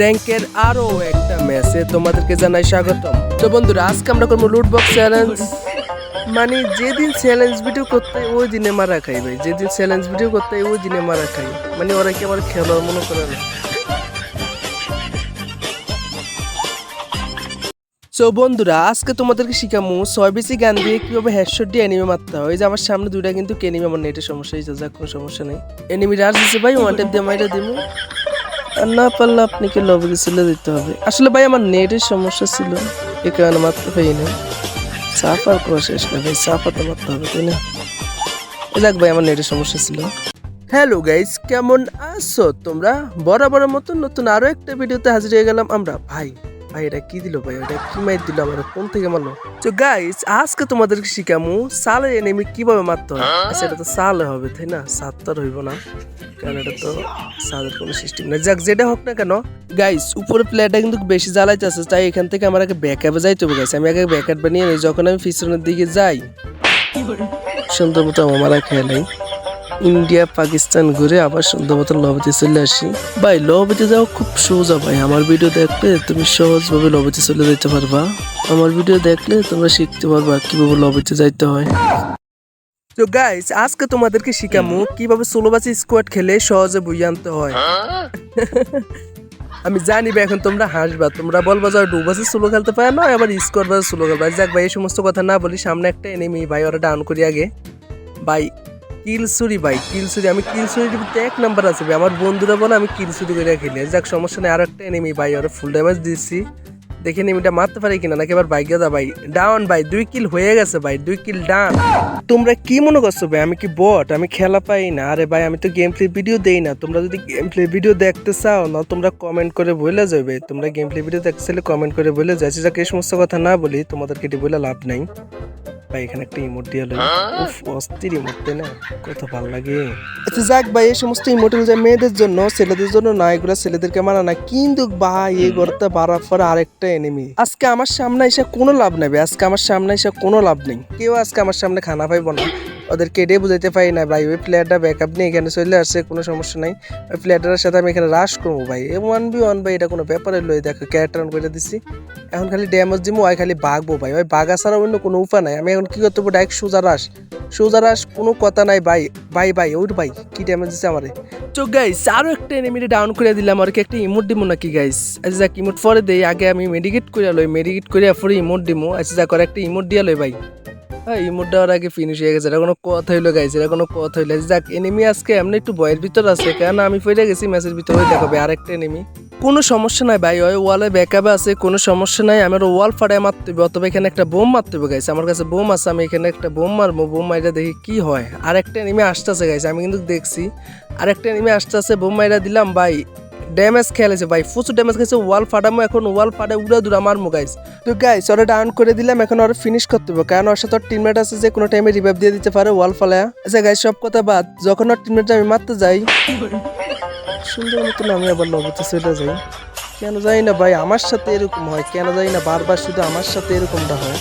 র্যাঙ্কের আরও একটা ম্যাচে তোমাদেরকে জানাই স্বাগতম। তো বন্ধুরা, আজকে আমরা করব লুটবক্স চ্যালেঞ্জ মানে যেদিন চ্যালেঞ্জ ভিডিও করতে ওই দিনে মারা খাই ভাই যেদিন চ্যালেঞ্জ ভিডিও করতে ওই দিনে মারা খাই মানে ওরা কি আমার খেলোয়াড় মনে করে না? সো বন্ধুরা, আজকে তোমাদেরকে শিখামু ছয় বেশি গান দিয়ে কীভাবে হেডশট দিয়ে এনিমে মারতে হয়। যে আমার সামনে দুইটা কিন্তু এনিমে আমার নেটের সমস্যা হয়েছে যাক কোনো সমস্যা নেই। এনিমি রাজ দিছে ভাই ওয়ান টাইপ দিয়ে মাইরা দিব আর না পারলে আপনাকে লবিতে ছেলে দিতে হবে। আসলে ভাই, আমার নেটের সমস্যা ছিল, এ কারণে মারতে পারি না সাফার করা শেষ না ভাই সাফাতে মারতে হবে, তাই না? যাক ভাই, আমার নেটের সমস্যা ছিল। হ্যালো গাইস কেমন আছো তোমরা? বরাবরের মতো নতুন আরও একটা ভিডিওতে হাজির হয়ে গেলাম আমরা। ভাই ভাই এটা কি দিল ভাই? এটা কি মাইর দিল আমার? কোন থেকে মারলো? তো গাইস আজকে তোমাদেরকে শিখামু সালে এনিমি কীভাবে মারতে হয়। আচ্ছা এটা তো সালে হবে তাই না? সাত তো আর হইব না। কারণ এটা তো সাদের কোনো সিস্টেম না। যাক যেটা হোক না কেন গাইস উপরে প্লেয়ারটা কিন্তু বেশি জ্বালাইতেছে তাই এখান থেকে আমার আগে ব্যাকআপে যাইতে হবে গাইস আমি আগে ব্যাকআপ বানিয়ে নিই যখন আমি পিছনের দিকে যাই সুন্দর মতো আমার খেলাই ইন্ডিয়া, পাকিস্তান ঘুরে আবার সুন্দর মতো লবিতে চলে আসি। ভাই, লবিতে যাও খুব সোজা ভাই। আমার ভিডিও দেখলে তুমি সহজভাবে লবিতে চলে যেতে পারবা। আমার ভিডিও দেখলে তোমরা শিখতে পারবা কীভাবে লবিতে যাইতে হয়। তো গাইস আজকে তোমাদেরকে শিখামু কীভাবে ষোলো বাসি স্কোয়াড খেলে সহজে বই আনতে হয়। আমি জানি এখন তোমরা হাসবা। তোমরা বলবা যে ডু বাসে সোলো খেলতে পারে না, আবার স্কোয়াড বাসে সোলো খেলবে যাক ভাই, এই সমস্ত কথা না বলি, সামনে একটা এনিমি ভাই, ওরা ডাউন করি আগে। ভাই কিলসুরি ভাই, কিলসুরি। আমি কিলসুরি এক নাম্বার আছে ভাই। আমার বন্ধুরা বলে আমি কিলসুরি করে খেলি। যাক, সমস্যা নেই, আর একটা এনিমি ভাই ওরা ফুল ড্যামেজ দিচ্ছি। দেখে এনিমিটা মারতে পারি কিনা, নাকি এবার বাইকে যা ভাই। ডাউন ভাই, দুই কিল হয়ে গেছে ভাই, দুই কিল ডাউন তোমরা কি মনে করছ ভাই? আমি কি বট আমি খেলা পাই না। আরে ভাই, আমি তো গেম প্লে ভিডিও দেই না। তোমরা যদি গেম প্লে ভিডিও দেখতে চাও, না তোমরা কমেন্ট করে বলে যাবে। তোমরা গেম প্লে ভিডিও দেখতে চাইলে কমেন্ট করে বলে যাচ্ছে যাকে, এই সমস্ত কথা না বলি, তোমাদেরকে এটি বলে লাভ নাই। ভাই, এখানে একটা ইমোট দিয়ে লই। উফ, অস্থির ইমোট না? কত ভালো লাগে। আচ্ছা যাক ভাই, এই সমস্ত ইমোট যে মেয়েদের জন্য, ছেলেদের জন্য না, এগুলো ছেলেদেরকে মানা না। কিন্তু ভাই, এই গড়তে বাড়ার পর আরেকটা এনিমি আজকে আমার সামনে এসে কোনো লাভ ভাই। আজকে আমার সামনে এসে কোনো লাভ নেই। কেউ আজকে আমার সামনে খানা পাইব না। ওদেরকে এটাই বুঝাইতে পারি না, ভাই, ওই প্লেয়ারটা ব্যাকআপ নিয়ে এখানে চলে আসছে, কোনো সমস্যা নাই। ওই প্লেয়ারটার সাথে আমি এখানে রাশ করব, ভাই। এ ওয়ান বি ওয়ান ভাই, এটা কোনো ব্যাপারে লই দেখো ক্যারেক্টার অন করে দিছি। এখন খালি ড্যামেজ দিব ওই খালি বাঘবো ভাই। ওই বাগা ছাড়া অন্য কোনো উপায় নাই। আমি এখন কি করতে ডাইরেক্ট সোজা রাস সোজা রাস কোনো কথা নাই, ভাই। ভাই ভাই ওর ভাই, কি ড্যামেজ দিছে আমারে? তো গাইস আরও একটা এনিমিটি ডাউন করে দিলাম। আর কি একটা ইমোট দিমু নাকি গাইস আচ্ছা যাক ইমোট পরে দেই। আগে আমি মেডিকেট করে লই। মেডিকেট করে পরে ইমোট দিমু। আচ্ছা যাক একটা ইমোট দিয়া লই, ভাই। হ্যাঁ ইমোট দেওয়ার আগে ফিনিশ হয়ে গেছে, এটা কোনো কথা হইল গাইছে এটা কোনো কথা হইল। যাক এনিমি আজকে এমনি একটু ভয়ের ভিতর আছে কেন আমি পড়ে গেছি ম্যাচের ভিতরে দেখাবে আরেকটা এনিমি কোনো সমস্যা নাই ভাই, ওই ওয়ালে ব্যাকআপে আছে, কোনো সমস্যা নাই আমার ওয়াল ফাটায় মারতে হবে, অথবা এখানে একটা বোম মারতে হবে গাইছে আমার কাছে বোম আছে, আমি এখানে একটা বোম মারবো, বোম মাইরা দেখি কি হয়। আর একটা এনিমি আসতেছে গাইছে আমি কিন্তু দেখছি আর একটা এনিমি আসতেছে, বোম মাইরা দিলাম ভাই ড্যামেজ খেলেছে ভাই, প্রচুর ড্যামেজ খেয়েছে ওয়াল ফাটামো এখন ওয়াল ফাটে, উড়া দুরা মারমো গাইস তো গাইস ওরা ডাউন করে দিলাম, এখন ওরা ফিনিশ করতে হবে, কারণ ওর সাথে টিমমেট আছে, যে কোনো টাইমে রিভাইভ দিয়ে দিতে পারে ওয়াল ফালায়া। আচ্ছা গাইস সব কথা বাদ, যখন ওর টিমমেট আমি মারতে যাই, সুন্দর মতন আমি আবার লবতে চলে যাই। কেন জানি না ভাই, আমার সাথে এরকম হয়, কেন জানি না বারবার শুধু আমার সাথে এরকমটা হয়।